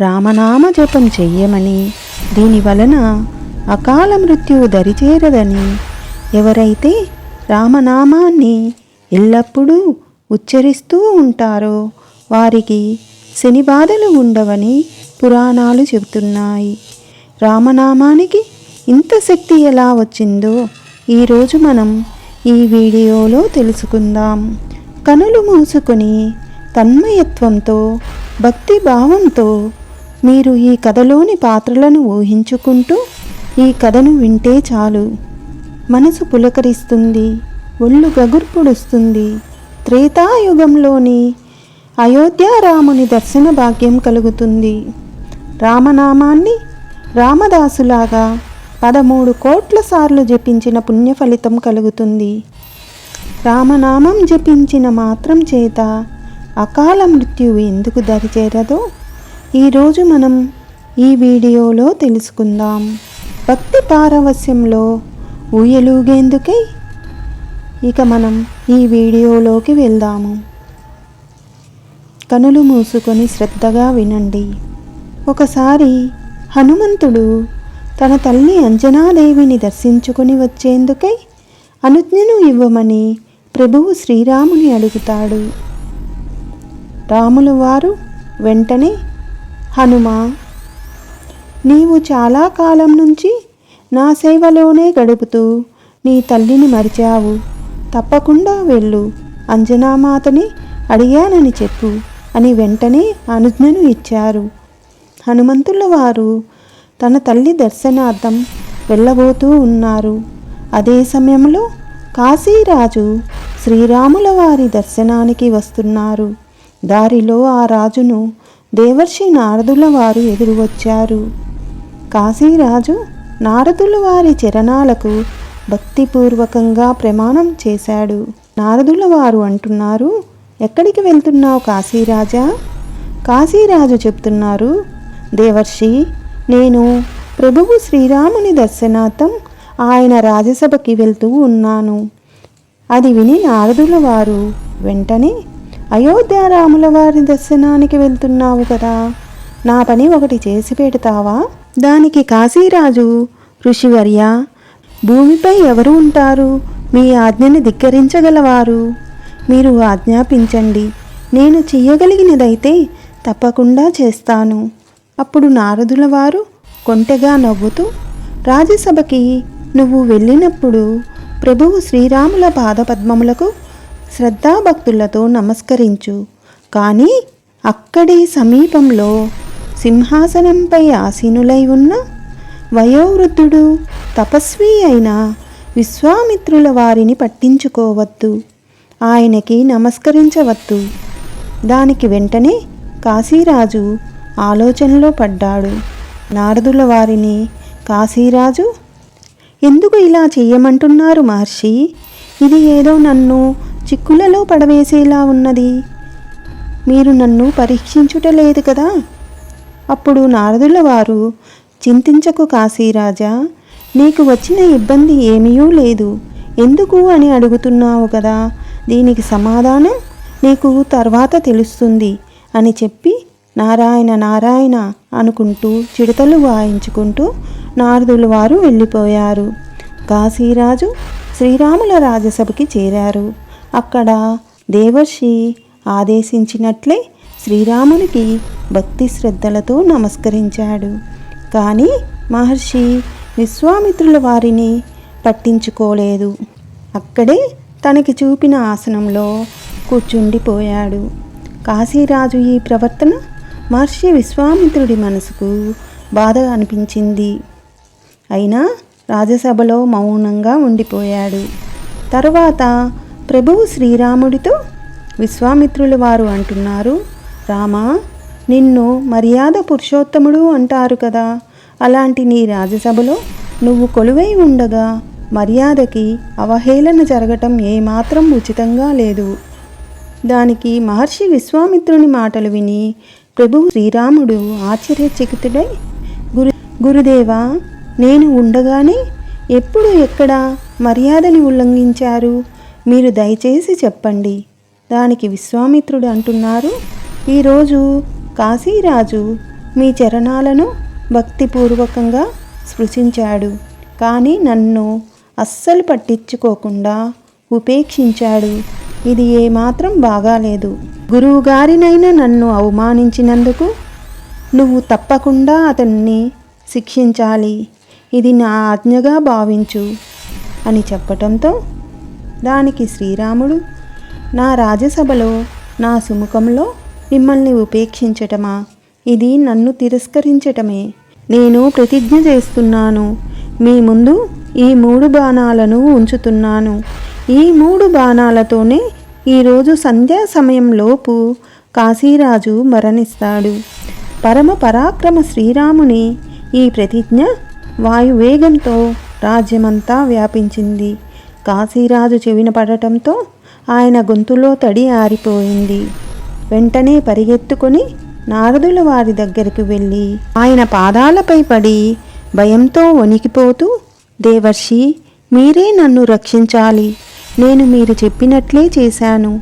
రామనామ జపం చెయ్యమని. దీని వలన అకాల మృత్యువు దరిచేరదని. ఎవరైతే రామనామాన్ని ఎల్లప్పుడూ ఉచ్చరిస్తూ ఉంటారో వారికి శని బాధలు ఉండవని పురాణాలు చెబుతున్నాయి. రామనామానికి ఇంత శక్తి ఎలా వచ్చిందో ఈరోజు మనం ఈ వీడియోలో తెలుసుకుందాం. కనులు మూసుకొని తన్మయత్వంతో భక్తి భావంతో మీరు ఈ కథలోని పాత్రలను ఊహించుకుంటూ ఈ కథను వింటే చాలు. మనసు పులకరిస్తుంది ఒళ్ళు గగుర్పుడుస్తుంది త్రేతాయుగంలోని అయోధ్యారాముని దర్శన భాగ్యం కలుగుతుంది. రామనామాన్ని రామదాసులాగా పదమూడు కోట్ల సార్లు జపించిన పుణ్య ఫలితం కలుగుతుంది. రామనామం జపించిన మాత్రం చేత అకాల మృత్యువు ఎందుకు దరిచేరదో ఈరోజు మనం ఈ వీడియోలో తెలుసుకుందాం. భక్తి పారవస్యంలో ఊయలూగేందుకై ఇక మనం ఈ వీడియోలోకి వెళ్దాము. కనులు మూసుకొని శ్రద్ధగా వినండి. ఒకసారి హనుమంతుడు తన తల్లి అంజనాదేవిని దర్శించుకుని వచ్చేందుకై అనుజ్ఞను ఇవ్వమని ప్రభువు శ్రీరాముని అడుగుతాడు. రాములు వారు వెంటనే హనుమా నీవు చాలా కాలం నుంచి నా సేవలోనే గడుపుతూ నీ తల్లిని మరిచావు. తప్పకుండా వెళ్ళు. అంజనామాతని అడిగానని చెప్పు అని వెంటనే అనుజ్ఞను ఇచ్చారు. హనుమంతుల వారు తన తల్లి దర్శనార్థం వెళ్ళబోతూ ఉన్నారు. అదే సమయంలో కాశీరాజు శ్రీరాముల వారి దర్శనానికి వస్తున్నారు. దారిలో ఆ రాజును దేవర్షి నారదుల వారు ఎదురు వచ్చారు. కాశీరాజు నారదుల వారి చరణాలకు భక్తిపూర్వకంగా ప్రమాణం చేశాడు. నారదుల వారు అంటున్నారు ఎక్కడికి వెళ్తున్నావు కాశీరాజా? కాశీరాజు చెప్తున్నారు దేవర్షి నేను ప్రభువు శ్రీరాముని దర్శనార్థం ఆయన రాజసభకి వెళ్తూ ఉన్నాను. అది విని నారదుల వారు వెంటనే అయోధ్యారాముల వారి దర్శనానికి వెళ్తున్నావు కదా. నా పని ఒకటి చేసి పెడతావా? దానికి కాశీరాజు ఋషివర్య భూమిపై ఎవరు ఉంటారు? మీ ఆజ్ఞని ధిక్కరించగలవారు? మీరు ఆజ్ఞాపించండి. నేను చెయ్యగలిగినదైతే తప్పకుండా చేస్తాను. అప్పుడు నారదుల వారు కొంటెగా నవ్వుతూ రాజ్యసభకి నువ్వు వెళ్ళినప్పుడు ప్రభువు శ్రీరాముల పాదపద్మములకు శ్రద్ధాభక్తులతో నమస్కరించు. కానీ అక్కడి సమీపంలో సింహాసనంపై ఆసీనులై ఉన్న వయోవృద్ధుడు తపస్వి అయిన విశ్వామిత్రుల వారిని పట్టించుకోవద్దు. ఆయనకి నమస్కరించవద్దు. దానికి వెంటనే కాశీరాజు ఆలోచనలో పడ్డాడు. నారదుల వారిని కాశీరాజు ఎందుకు ఇలా చేయమంటున్నారు మహర్షి? ఇది ఏదో నన్ను చిక్కులలో పడవేసేలా ఉన్నది. మీరు నన్ను పరీక్షించుటలేదు కదా? అప్పుడు నారదుల వారు చింతించకు కాశీరాజా నీకు వచ్చిన ఇబ్బంది ఏమీ లేదు. ఎందుకు అని అడుగుతున్నావు కదా? దీనికి సమాధానం నీకు తర్వాత తెలుస్తుంది అని చెప్పి నారాయణ నారాయణ అనుకుంటూ చిడతలు వాయించుకుంటూ నారదుల వారు వెళ్ళిపోయారు. కాశీరాజు శ్రీరాముల రాజసభకి చేరారు. అక్కడ దేవర్షి ఆదేశించినట్లే శ్రీరామునికి భక్తి శ్రద్ధలతో నమస్కరించాడు. కానీ మహర్షి విశ్వామిత్రుల వారిని పట్టించుకోలేదు. అక్కడే తనకి చూపిన ఆసనంలో కూర్చుండిపోయాడు. కాశీరాజు ఈ ప్రవర్తన మహర్షి విశ్వామిత్రుడి మనసుకు బాధ అనిపించింది. అయినా రాజసభలో మౌనంగా ఉండిపోయాడు. తర్వాత ప్రభువు శ్రీరాముడితో విశ్వామిత్రుల వారు అంటున్నారు రామా నిన్ను మర్యాద పురుషోత్తముడు అంటారు కదా. అలాంటి నీ రాజసభలో నువ్వు కొలువై ఉండగా మర్యాదకి అవహేళన జరగటం ఏమాత్రం ఉచితంగా లేదు దానికి మహర్షి విశ్వామిత్రుని మాటలు విని ప్రభు శ్రీరాముడు ఆశ్చర్యచకితుడై గురు గురుదేవా నేను ఉండగానే ఎప్పుడు ఎక్కడ మర్యాదని ఉల్లంఘించారు? మీరు దయచేసి చెప్పండి. దానికి విశ్వామిత్రుడు అంటున్నారు ఈరోజు కాశీరాజు మీ చరణాలను భక్తిపూర్వకంగా స్పృశించాడు కానీ నన్ను అస్సలు పట్టించుకోకుండా ఉపేక్షించాడు. ఇది ఏమాత్రం బాగాలేదు. గురువుగారినైనా నన్ను అవమానించినందుకు నువ్వు తప్పకుండా అతన్ని శిక్షించాలి. ఇది నా ఆజ్ఞగా భావించు అని చెప్పటంతో దానికి శ్రీరాముడు నా రాజసభలో నా సుముఖంలో మిమ్మల్ని ఉపేక్షించటమా? ఇది నన్ను తిరస్కరించటమే. నేను ప్రతిజ్ఞ చేస్తున్నాను. మీ ముందు ఈ మూడు బాణాలను ఉంచుతున్నాను. ఈ మూడు బాణాలతోనే ఈరోజు సంధ్యా సమయంలోపు కాశీరాజు మరణిస్తాడు. పరమ పరాక్రమ శ్రీరాముని ఈ ప్రతిజ్ఞ వాయువేగంతో రాజ్యమంతా వ్యాపించింది. కాశీరాజు చెవిన పడటంతో ఆయన గొంతులో తడి ఆరిపోయింది. వెంటనే పరిగెత్తుకొని నారదుల వారి దగ్గరికి వెళ్ళి ఆయన పాదాలపై పడి భయంతో వణికిపోతూ దేవర్షి మీరే నన్ను రక్షించాలి. నేను మీరు చెప్పినట్లే చేశాను.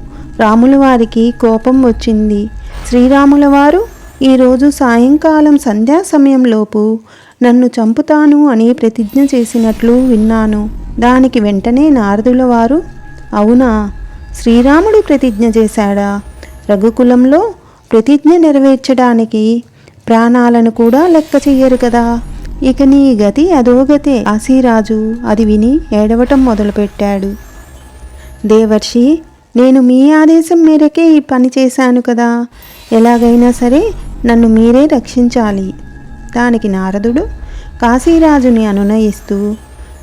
రాముల వారికి కోపం వచ్చింది. శ్రీరాముల వారు ఈరోజు సాయంకాలం సంధ్యా సమయంలోపు నన్ను చంపుతాను అని ప్రతిజ్ఞ చేసినట్లు విన్నాను. దానికి వెంటనే నారదుల వారు అవునా? శ్రీరాముడు ప్రతిజ్ఞ చేశాడా? రఘుకులంలో ప్రతిజ్ఞ నెరవేర్చడానికి ప్రాణాలను కూడా లెక్క చెయ్యరు కదా. ఇక నీ గతి అధోగతే. ఆశీరాజు అది విని ఏడవటం మొదలుపెట్టాడు. దేవర్షి నేను మీ ఆదేశం మేరకే ఈ పని చేశాను కదా. ఎలాగైనా సరే నన్ను మీరే రక్షించాలి. దానికి నారదుడు కాశీరాజుని అనునయిస్తూ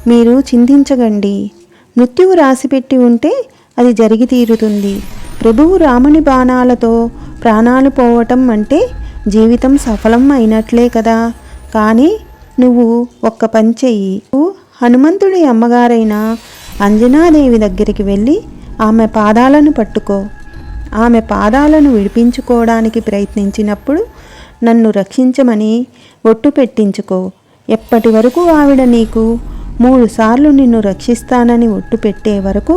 మీరు చింతించగండి మృత్యువు రాసిపెట్టి ఉంటే అది జరిగి తీరుతుంది. ప్రభువు రాముని బాణాలతో ప్రాణాలు పోవటం అంటే జీవితం సఫలం అయినట్లే కదా. కానీ నువ్వు ఒక్క పని చెయ్యి. నువ్వు హనుమంతుడి అమ్మగారైన అంజనాదేవి దగ్గరికి వెళ్ళి ఆమె పాదాలను పట్టుకో. ఆమె పాదాలను విడిపించుకోవడానికి ప్రయత్నించినప్పుడు నన్ను రక్షించమని ఒట్టు పెట్టించుకో. ఎప్పటి వరకు ఆవిడ నీకు మూడుసార్లు నిన్ను రక్షిస్తానని ఒట్టు పెట్టే వరకు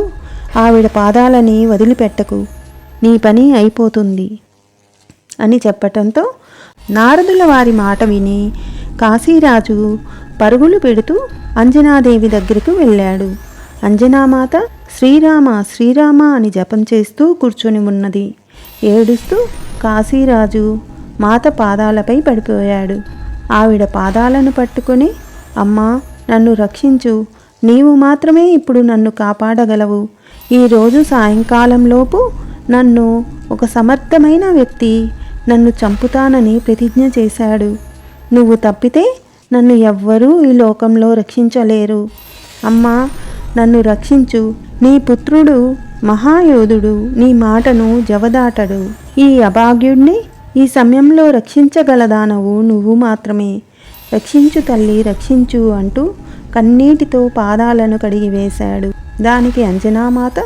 ఆవిడ పాదాలని వదిలిపెట్టకు. నీ పని అయిపోతుంది అని చెప్పటంతో నారదుల వారి మాట విని కాశీరాజు పరుగులు పెడుతూ అంజనాదేవి దగ్గరకు వెళ్ళాడు. అంజనామాత శ్రీరామ శ్రీరామ అని జపం చేస్తూ కూర్చొని ఉన్నది. ఏడుస్తూ కాశీరాజు మాత పాదాలపై పడిపోయాడు. ఆవిడ పాదాలను పట్టుకొని అమ్మా నన్ను రక్షించు. నీవు మాత్రమే ఇప్పుడు నన్ను కాపాడగలవు. ఈరోజు సాయంకాలంలోపు నన్ను ఒక సమర్థమైన వ్యక్తి నన్ను చంపుతానని ప్రతిజ్ఞ చేశాడు. నువ్వు తప్పితే నన్ను ఎవ్వరూ ఈ లోకంలో రక్షించలేరు. అమ్మా నన్ను రక్షించు. నీ పుత్రుడు మహాయోధుడు నీ మాటను జవదాటడు. ఈ అభాగ్యుడిని ఈ సమయంలో రక్షించగలదానవు నువ్వు మాత్రమే. రక్షించు తల్లి రక్షించు అంటూ కన్నీటితో పాదాలను కడిగి వేశాడు. దానికి అంజనామాత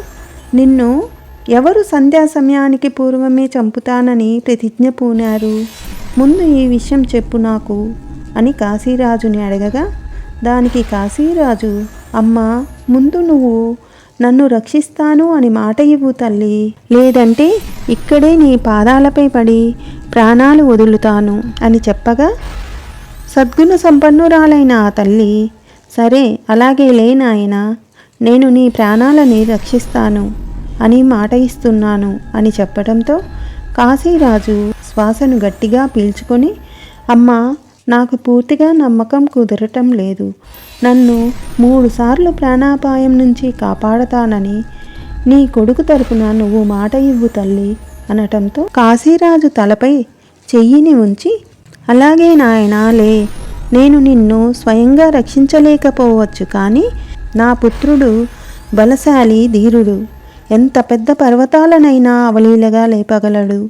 నిన్ను ఎవరు సంధ్యా సమయానికి పూర్వమే చంపుతానని ప్రతిజ్ఞ పూనారు. ముందు ఈ విషయం చెప్పు నాకు అని కాశీరాజుని అడగగా దానికి కాశీరాజు అమ్మా ముందు నువ్వు నన్ను రక్షిస్తాను అని మాట ఇవ్వు తల్లి. లేదంటే ఇక్కడే నీ పాదాలపై పడి ప్రాణాలు వదులుతాను అని చెప్పగా సద్గుణ సంపన్నురాలైన ఆ తల్లి సరే అలాగే లేనాయన నేను నీ ప్రాణాలని రక్షిస్తాను అని మాట ఇస్తున్నాను అని చెప్పడంతో కాశీరాజు శ్వాసను గట్టిగా పీల్చుకొని అమ్మా నాకు పూర్తిగా నమ్మకం కుదరటం లేదు. నన్ను మూడుసార్లు ప్రాణాపాయం నుంచి కాపాడతానని నీ కొడుకు తరపున నువ్వు మాట ఇవ్వు తల్లి అనటంతో కాశీరాజు తలపై చెయ్యిని ఉంచి అలాగే నాయనా లే. నేను నిన్ను స్వయంగా రక్షించలేకపోవచ్చు కానీ నా పుత్రుడు బలశాలి ధీరుడు. ఎంత పెద్ద పర్వతాలనైనా అవలీలగా లేపగలడు.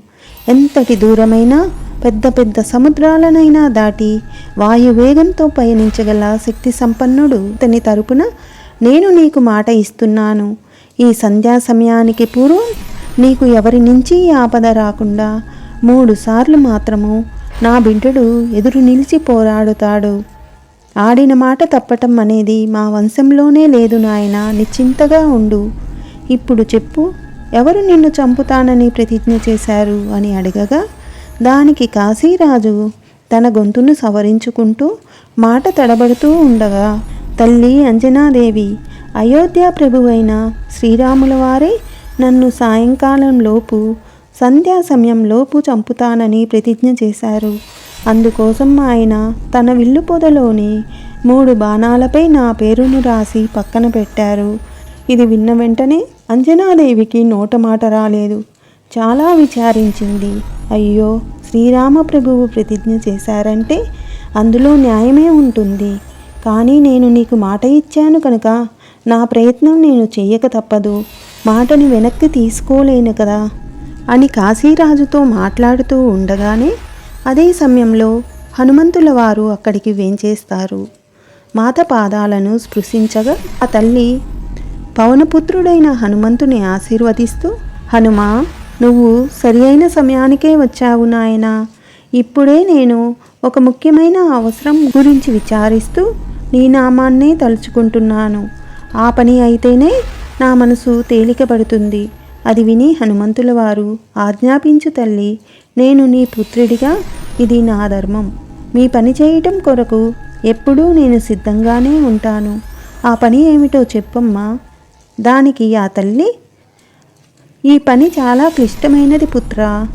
ఎంతటి దూరమైనా పెద్ద పెద్ద సముద్రాలనైనా దాటి వాయువేగంతో పయనించగల శక్తి సంపన్నుడు అతని తరపున నేను నీకు మాట ఇస్తున్నాను. ఈ సంధ్యా సమయానికి పూర్వం నీకు ఎవరి నుంచి ఆపద రాకుండా మూడు సార్లు మాత్రము నా బిడ్డడు ఎదురు నిలిచి పోరాడుతాడు. ఆడిన మాట తప్పటం అనేది మా వంశంలోనే లేదు నాయన నిశ్చింతగా ఉండు. ఇప్పుడు చెప్పు ఎవరు నిన్ను చంపుతానని ప్రతిజ్ఞ చేశారు అని అడగగా దానికి కాశీరాజు తన గొంతును సవరించుకుంటూ మాట తడబడుతూ ఉండగా తల్లి అంజనాదేవి అయోధ్య ప్రభువైన శ్రీరాముల వారే నన్ను సాయంకాలంలోపు సంధ్యా సమయంలోపు చంపుతానని ప్రతిజ్ఞ చేశారు. అందుకోసం ఆయన తన విల్లు పొదలోని మూడు బాణాలపై నా పేరును రాసి పక్కన పెట్టారు. ఇది విన్న వెంటనే అంజనాదేవికి నోట మాట రాలేదు. చాలా విచారించింది. అయ్యో శ్రీరామ ప్రభువు ప్రతిజ్ఞ చేశారంటే అందులో న్యాయమే ఉంటుంది. కానీ నేను నీకు మాట ఇచ్చాను కనుక నా ప్రయత్నం నేను చేయక తప్పదు. మాటని వెనక్కి తీసుకోలేను కదా. అని కాశీరాజుతో మాట్లాడుతూ ఉండగానే అదే సమయంలో హనుమంతుల వారు అక్కడికి వేంచేస్తారు. మాత పాదాలను స్పృశించగా ఆ తల్లి పవనపుత్రుడైన హనుమంతుని ఆశీర్వదిస్తూ హనుమా నువ్వు సరి అయిన సమయానికే వచ్చావు నాయన. ఇప్పుడే నేను ఒక ముఖ్యమైన అవసరం గురించి విచారిస్తూ నీ నామాన్నే తలుచుకుంటున్నాను. ఆ పని అయితేనే నా మనసు తేలికపడుతుంది. అది విని హనుమంతుల వారు ఆజ్ఞాపించు తల్లి నేను నీ పుత్రుడిగా ఇది నా ధర్మం. మీ పని చేయటం కొరకు ఎప్పుడూ నేను సిద్ధంగానే ఉంటాను. ఆ పని ఏమిటో చెప్పమ్మా. దానికి ఆ తల్లి ఈ పని చాలా క్లిష్టమైనది పుత్ర.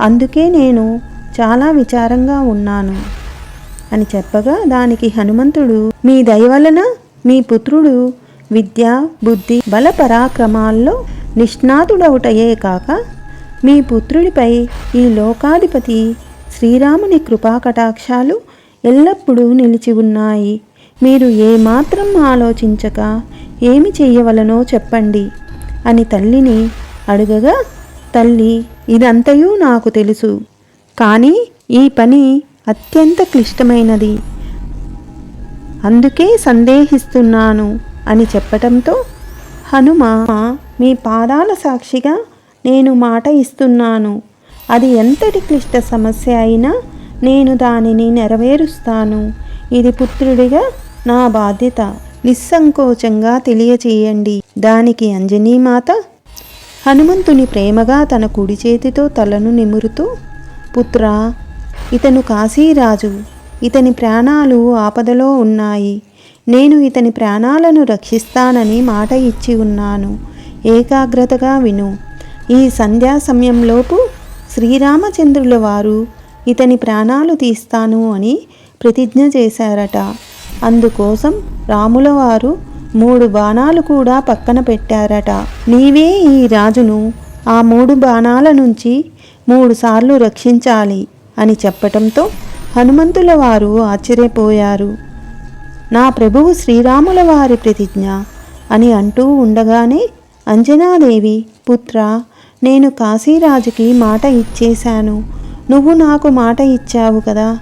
అందుకే నేను చాలా విచారంగా ఉన్నాను. అని చెప్పగా దానికి హనుమంతుడు మీ దయ వలన మీ పుత్రుడు విద్య బుద్ధి బల పరాక్రమాల్లో నిష్ణాతుడవుటయే కాక మీ పుత్రుడిపై ఈ లోకాధిపతి శ్రీరాముని కృపాకటాక్షాలు ఎల్లప్పుడూ నిలిచి ఉన్నాయి. మీరు ఏమాత్రం ఆలోచించక ఏమి చెయ్యవలనో చెప్పండి అని తల్లిని అడుగగా తల్లి ఇదంతయూ నాకు తెలుసు. కానీ ఈ పని అత్యంత క్లిష్టమైనది. అందుకే సందేహిస్తున్నాను అని చెప్పటంతో హనుమ మీ పాదాల సాక్షిగా నేను మాట ఇస్తున్నాను. అది ఎంతటి క్లిష్ట సమస్య అయినా నేను దానిని నెరవేరుస్తాను. ఇది పుత్రుడిగా నా బాధ్యత. నిస్సంకోచంగా తెలియచేయండి. దానికి అంజనీమాత హనుమంతుని ప్రేమగా తన కుడి చేతితో తలను నిమురుతూ పుత్ర ఇతను కాశీరాజు. ఇతని ప్రాణాలు ఆపదలో ఉన్నాయి. నేను ఇతని ప్రాణాలను రక్షిస్తానని మాట ఇచ్చి ఉన్నాను. ఏకాగ్రతగా విను. ఈ సంధ్యా సమయంలోపు శ్రీరామచంద్రుల వారు ఇతని ప్రాణాలు తీస్తాను అని ప్రతిజ్ఞ చేశారట. అందుకోసం రాముల వారు మూడు బాణాలు కూడా పక్కన పెట్టారట. నీవే ఈ రాజును ఆ మూడు బాణాల నుంచి మూడుసార్లు రక్షించాలి అని చెప్పటంతో హనుమంతుల వారు ఆశ్చర్యపోయారు. నా ప్రభువు శ్రీరాముల వారి ప్రతిజ్ఞ అని అంటూ ఉండగానే అంజనాదేవి పుత్ర నేను కాశీరాజుకి మాట ఇచ్చేశాను. నువ్వు నాకు మాట ఇచ్చావు కదా.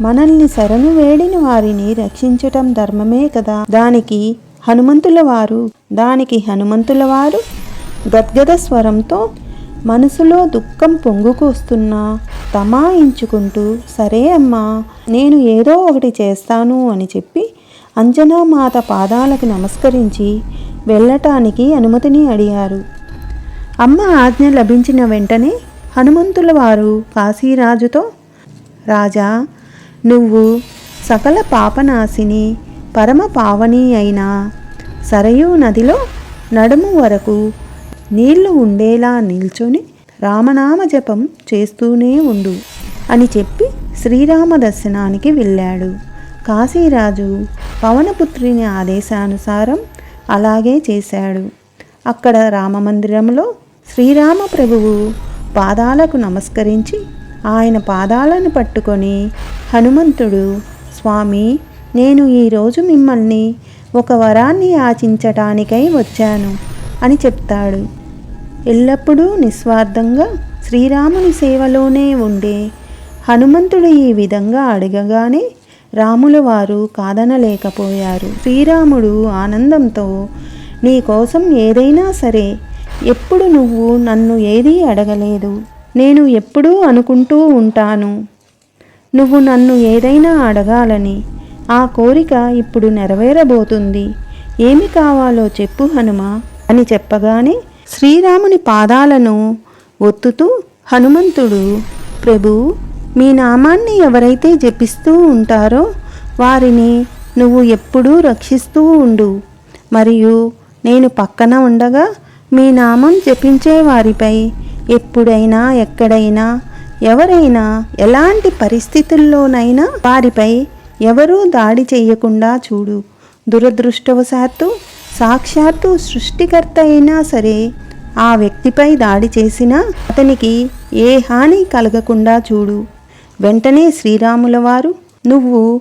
మనల్ని శరణు వేడిన వారిని రక్షించటం ధర్మమే కదా. దానికి హనుమంతుల వారు. దానికి హనుమంతుల వారు గద్గద స్వరంతో మనసులో దుఃఖం పొంగుకొస్తున్నా తమాయించుకుంటూ సరే అమ్మా నేను ఏదో ఒకటి చేస్తాను అని చెప్పి అంజనామాత పాదాలకు నమస్కరించి వెళ్ళటానికి అనుమతిని అడిగారు. అమ్మ ఆజ్ఞ లభించిన వెంటనే హనుమంతుల వారు కాశీరాజుతో రాజా నువ్వు సకల పాపనాశిని పరమ పావని అయిన సరయూ నదిలో నడుము వరకు నీళ్ళు ఉండేలా నిల్చొని రామనామ జపం చేస్తూనే ఉండు అని చెప్పి శ్రీరామ దర్శనానికి వెళ్ళాడు. కాశీరాజు పవనపుత్రిని ఆదేశానుసారం అలాగే చేశాడు. అక్కడ రామమందిరంలో శ్రీరామ ప్రభువు పాదాలకు నమస్కరించి ఆయన పాదాలను పట్టుకొని హనుమంతుడు స్వామి నేను ఈరోజు మిమ్మల్ని ఒక వరాన్ని ఆచించటానికై వచ్చాను అని చెప్తాడు. ఎల్లప్పుడూ నిస్వార్థంగా శ్రీరాముని సేవలోనే ఉండే హనుమంతుడు ఈ విధంగా అడగగానే రాముల వారు కాదనలేకపోయారు. శ్రీరాముడు ఆనందంతో నీ కోసం ఏదైనా సరే ఎప్పుడు నువ్వు నన్ను ఏదీ అడగలేదు. నేను ఎప్పుడూ అనుకుంటూ ఉంటాను. నువ్వు నన్ను ఏదైనా అడగాలని ఆ కోరిక ఇప్పుడు నెరవేరబోతుంది. ఏమి కావాలో చెప్పు హనుమ అని చెప్పగానే శ్రీరాముని పాదాలను ఒత్తుతూ హనుమంతుడు ప్రభు మీ నామాన్ని ఎవరైతే జపిస్తూ ఉంటారో వారిని నువ్వు ఎప్పుడూ రక్షిస్తూ ఉండు. మరియు నేను పక్కన ఉండగా మీ నామం జపించే వారిపై ఎప్పుడైనా ఎక్కడైనా ఎవరైనా ఎలాంటి పరిస్థితుల్లోనైనా వారిపై ఎవరూ దాడి చేయకుండా చూడు. దురదృష్టవశాత్తు సాక్షాత్తు సృష్టికర్త అయినా సరే ఆ వ్యక్తిపై దాడి చేసినా అతనికి ఏ హాని కలగకుండా చూడు. వెంటనే శ్రీరాముల వారు నువ్వు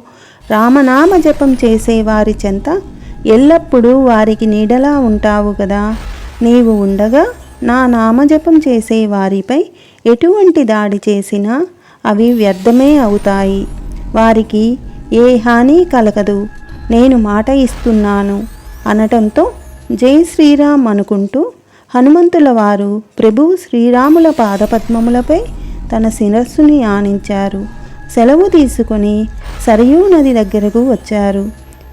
రామనామ జపం చేసే వారి చెంత ఎల్లప్పుడూ వారికి నీడలా ఉంటావు కదా నీవు ఉండగా నా నామజపం చేసే వారిపై ఎటువంటి దాడి చేసినా అవి వ్యర్థమే అవుతాయి. వారికి ఏ హాని కలగదు. నేను మాట ఇస్తున్నాను అనటంతో జై శ్రీరామ్ అనుకుంటూ హనుమంతుల వారు ప్రభు శ్రీరాముల పాదపద్మములపై తన శిరస్సుని ఆనించారు. సెలవు తీసుకొని సరయూ నది దగ్గరకు వచ్చారు.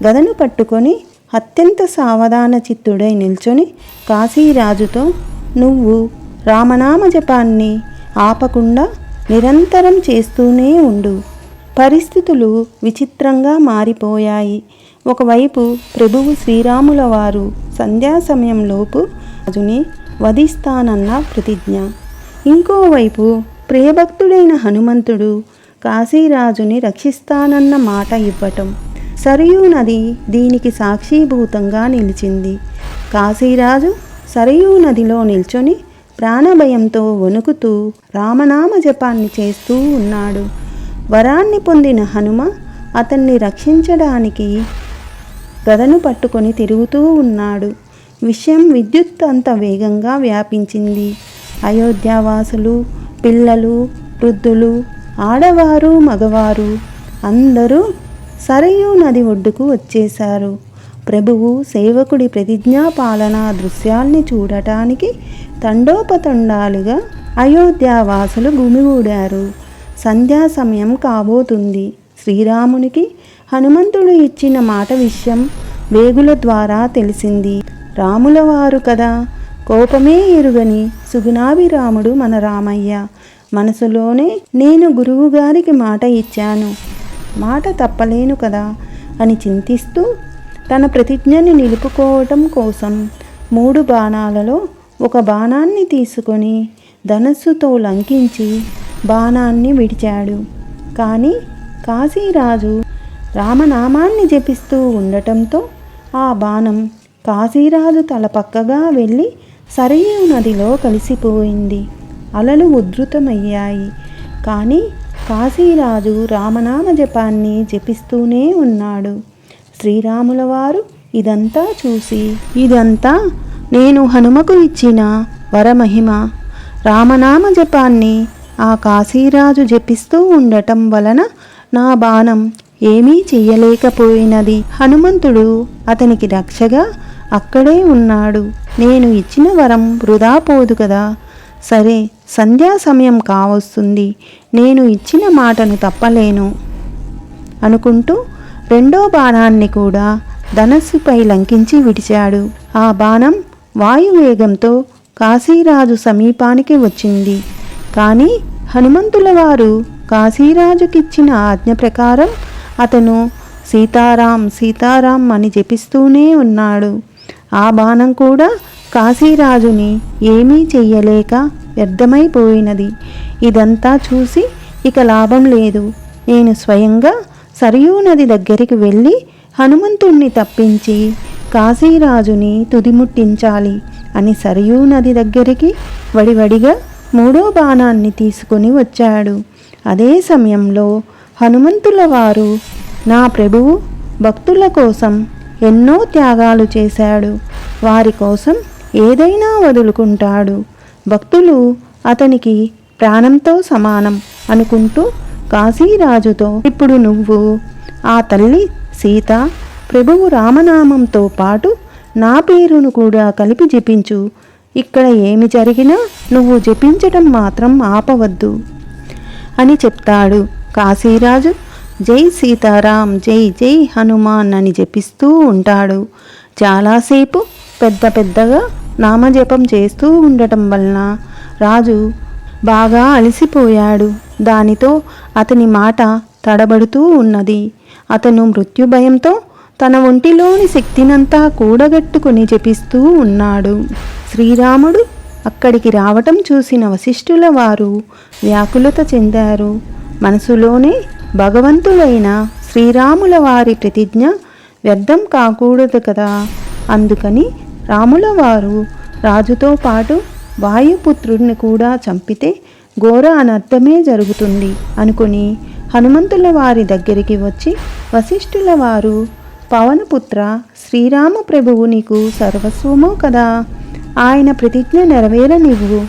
గదను పట్టుకొని అత్యంత సావధాన చిత్తుడై నిల్చొని కాశీరాజుతో నువ్వు రామనామ జపాన్ని ఆపకుండా నిరంతరం చేస్తూనే ఉండు. పరిస్థితులు విచిత్రంగా మారిపోయాయి. ఒకవైపు ప్రభువు శ్రీరాముల వారు సంధ్యా సమయంలోపు రాజుని వధిస్తానన్న ప్రతిజ్ఞ. ఇంకోవైపు ప్రియభక్తుడైన హనుమంతుడు కాశీరాజుని రక్షిస్తానన్న మాట ఇవ్వటం. సరయూ నది దీనికి సాక్షీభూతంగా నిలిచింది. కాశీరాజు సరయూ నదిలో నిల్చొని ప్రాణభయంతో వణుకుతూ రామనామ జపాన్ని చేస్తూ ఉన్నాడు. వరాన్ని పొందిన హనుమ అతన్ని రక్షించడానికి గదను పట్టుకొని తిరుగుతూ ఉన్నాడు. విషయం విద్యుత్ అంత వేగంగా వ్యాపించింది. అయోధ్యావాసులు పిల్లలు వృద్ధులు ఆడవారు మగవారు అందరూ సరయూ నది ఒడ్డుకు వచ్చేశారు. ప్రభువు సేవకుడి ప్రతిజ్ఞా పాలన దృశ్యాల్ని చూడటానికి తండోపతండాలుగా అయోధ్యావాసులు గుమిగూడారు. సంధ్యా సమయం కాబోతుంది. శ్రీరామునికి హనుమంతుడు ఇచ్చిన మాట విషయం వేగుల ద్వారా తెలిసింది. రాముల వారు కదా కోపమే ఎరుగని సుగుణాభిరాముడు మన రామయ్య. మనసులోనే నేను గురువుగారికి మాట ఇచ్చాను. మాట తప్పలేను కదా అని చింతిస్తూ తన ప్రతిజ్ఞని నిలుపుకోవటం కోసం మూడు బాణాలలో ఒక బాణాన్ని తీసుకొని ధనస్సుతో లంకించి బాణాన్ని విడిచాడు. కానీ కాశీరాజు రామనామాన్ని జపిస్తూ ఉండటంతో ఆ బాణం కాశీరాజు తల పక్కగా వెళ్ళి సరయూ నదిలో కలిసిపోయింది. అలలు ఉధృతమయ్యాయి. కానీ కాశీరాజు రామనామ జపాన్ని జపిస్తూనే ఉన్నాడు. శ్రీరాముల వారు ఇదంతా చూసి ఇదంతా నేను హనుమకు ఇచ్చిన వరమహిమ. రామనామ జపాన్ని ఆ కాశీరాజు జపిస్తూ ఉండటం వలన నా బాణం ఏమీ చెయ్యలేకపోయినది. హనుమంతుడు అతనికి రక్షగా అక్కడే ఉన్నాడు. నేను ఇచ్చిన వరం వృధా పోదు కదా. సరే సంధ్యా సమయం కావస్తుంది. నేను ఇచ్చిన మాటను తప్పలేను అనుకుంటూ రెండో బాణాన్ని కూడా ధనస్సుపై లంకించి విడిచాడు. ఆ బాణం వాయువేగంతో కాశీరాజు సమీపానికి వచ్చింది. కానీ హనుమంతుల వారు కాశీరాజుకిచ్చిన ఆజ్ఞ ప్రకారం అతను సీతారాం సీతారాం అని జపిస్తూనే ఉన్నాడు. ఆ బాణం కూడా కాశీరాజుని ఏమీ చెయ్యలేక వ్యర్థమైపోయినది. ఇదంతా చూసి ఇక లాభం లేదు. నేను స్వయంగా సరయూ నది దగ్గరికి వెళ్ళి హనుమంతుణ్ణి తప్పించి కాశీరాజుని తుదిముట్టించాలి అని సరయూ నది దగ్గరికి వడివడిగా మూడో బాణాన్ని తీసుకొని వచ్చాడు. అదే సమయంలో హనుమంతుల వారు నా ప్రభువు భక్తుల కోసం ఎన్నో త్యాగాలు చేశాడు. వారి కోసం ఏదైనా వదులుకుంటాడు. భక్తులు అతనికి ప్రాణంతో సమానం అనుకుంటూ కాశీరాజుతో ఇప్పుడు నువ్వు ఆ తల్లి సీత ప్రభువు రామనామంతో పాటు నా పేరును కూడా కలిపి జపించు. ఇక్కడ ఏమి జరిగినా నువ్వు జపించటం మాత్రం ఆపవద్దు. అని చెప్తాడు. కాశీరాజు జై సీతారాం జై జై హనుమాన్ అని జపిస్తూ ఉంటాడు. చాలాసేపు పెద్ద పెద్దగా నామజపం చేస్తూ ఉండటం వలన రాజు బాగా అలసిపోయాడు. దానితో అతని మాట తడబడుతూ ఉన్నది. అతను మృత్యు భయంతో తన ఒంటిలోని శక్తినంతా కూడగట్టుకుని జపిస్తూ ఉన్నాడు. శ్రీరాముడు అక్కడికి రావటం చూసిన వశిష్ఠుల వారు వ్యాకులత చెందారు. మనసులోనే భగవంతుడైన శ్రీరాముల వారి ప్రతిజ్ఞ వ్యర్థం కాకూడదు కదా? అందుకని రాముల వారు రాజుతో పాటు వాయుపుత్రుడిని కూడా చంపితే ఘోర అనర్థమే జరుగుతుంది అనుకుని హనుమంతుల వారి దగ్గరికి వచ్చి వశిష్ఠుల వారు పవనపుత్ర శ్రీరామ ప్రభువు నీకు సర్వస్వము కదా. ఆయన ప్రతిజ్ఞ నెరవేరనివ్వు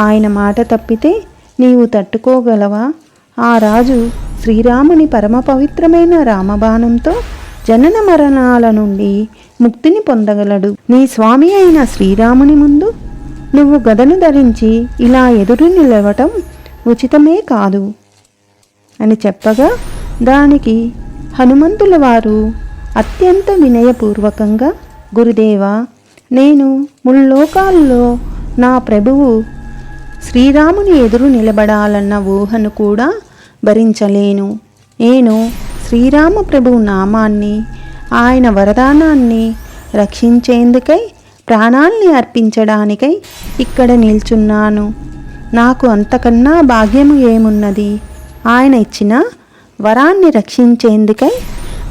ఆయన మాట తప్పితే నీవు తట్టుకోగలవా? ఆ రాజు శ్రీరాముని పరమ పవిత్రమైన రామబాణంతో జనన మరణాల నుండి ముక్తిని పొందగలడు. నీ స్వామి అయిన శ్రీరాముని ముందు నువ్వు గదను ధరించి ఇలా ఎదురు నిలవటం ఉచితమే కాదు అని చెప్పగా దానికి హనుమంతుల వారు అత్యంత వినయపూర్వకంగా గురుదేవా నేను ముల్లోకాల్లో నా ప్రభువు శ్రీరాముని ఎదురు నిలబడాలన్న ఊహను కూడా భరించలేను. నేను శ్రీరామ ప్రభువు నామాన్ని ఆయన వరదానాన్ని రక్షించేందుకై ప్రాణాల్ని అర్పించడానికై ఇక్కడ నిల్చున్నాను. నాకు అంతకన్నా భాగ్యము ఏమున్నది? ఆయన ఇచ్చిన వరాన్ని రక్షించేందుకై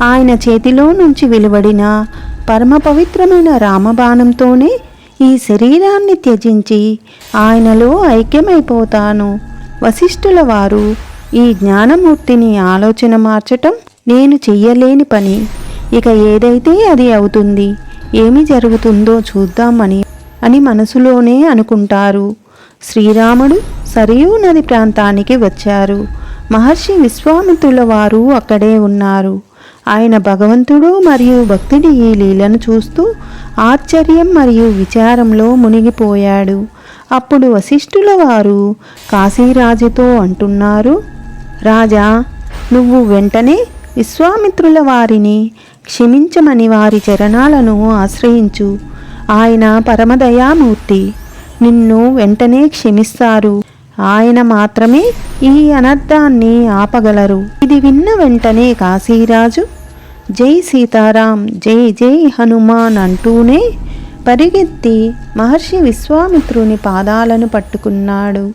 ఆయన చేతిలో నుంచి వెలువడిన పరమ పవిత్రమైన రామబాణంతోనే ఈ శరీరాన్ని త్యజించి ఆయనలో ఐక్యమైపోతాను. వశిష్ఠుల వారు ఈ జ్ఞానమూర్తిని ఆలోచన మార్చటం నేను చెయ్యలేని పని. ఇక ఏదైతే అది అవుతుంది ఏమి జరుగుతుందో చూద్దామని అని మనసులోనే అనుకుంటారు. శ్రీరాముడు సరియూ నది ప్రాంతానికి వచ్చారు. మహర్షి విశ్వామిత్రుల వారు అక్కడే ఉన్నారు. ఆయన భగవంతుడు మరియు భక్తుడి ఈ లీలను చూస్తూ ఆశ్చర్యం మరియు విచారంలో మునిగిపోయాడు. అప్పుడు వశిష్ఠుల వారు కాశీరాజుతో అంటున్నారు రాజా నువ్వు వెంటనే విశ్వామిత్రుల వారిని క్షమించమని వారి చరణాలను ఆశ్రయించు. ఆయన పరమదయామూర్తి నిన్ను వెంటనే క్షమిస్తారు. ఆయన మాత్రమే ఈ అనర్థాన్ని ఆపగలరు. ఇది విన్న వెంటనే కాశీరాజు జై సీతారాం జై జై హనుమాన్ అంటూనే పరిగెత్తి మహర్షి విశ్వామిత్రుని పాదాలను పట్టుకున్నాడు.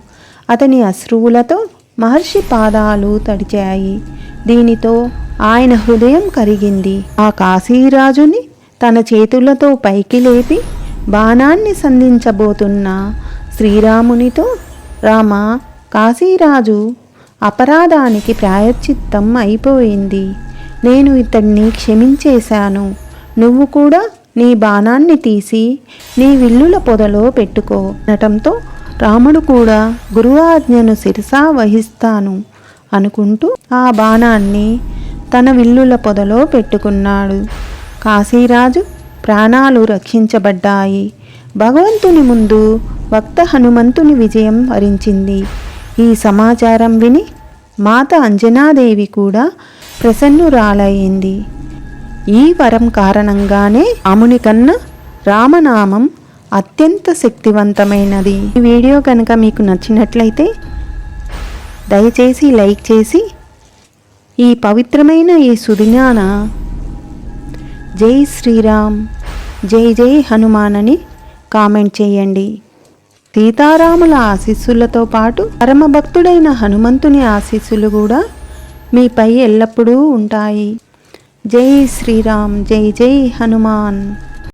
అతని అశ్రువులతో మహర్షి పాదాలు తడిచాయి. దీనితో ఆయన హృదయం కరిగింది. ఆ కాశీరాజుని తన చేతులతో పైకి లేపి బాణాన్ని సంధించబోతున్న శ్రీరామునితో రామ కాశీరాజు అపరాధానికి ప్రాయశ్చిత్తం అయిపోయింది. నేను ఇతన్ని క్షమించేశాను. నువ్వు కూడా నీ బాణాన్ని తీసి నీ విల్లుల పొదలో పెట్టుకో. నటంతో రాముడు కూడా గురువాజ్ఞను శిరసా వహిస్తాను అనుకుంటూ ఆ బాణాన్ని తన విల్లుల పొదలో పెట్టుకున్నాడు. కాశీరాజు ప్రాణాలు రక్షించబడ్డాయి. భగవంతుని ముందు భక్త హనుమంతుని విజయం వరించింది. ఈ సమాచారం విని మాత అంజనాదేవి కూడా ప్రసన్నురాలయ్యింది ఈ వరం కారణంగానే అముని కన్నా రామనామం అత్యంత శక్తివంతమైనది. ఈ వీడియో కనుక మీకు నచ్చినట్లయితే దయచేసి లైక్ చేసి ఈ పవిత్రమైన ఈ సుదినాన జై శ్రీరామ్ జై జై హనుమాన్ అని కామెంట్ చేయండి. సీతారాముల ఆశీస్సులతో పాటు పరమభక్తుడైన హనుమంతుని ఆశీస్సులు కూడా మీపై ఎల్లప్పుడూ ఉంటాయి. జై శ్రీరామ్ జై జై హనుమాన్.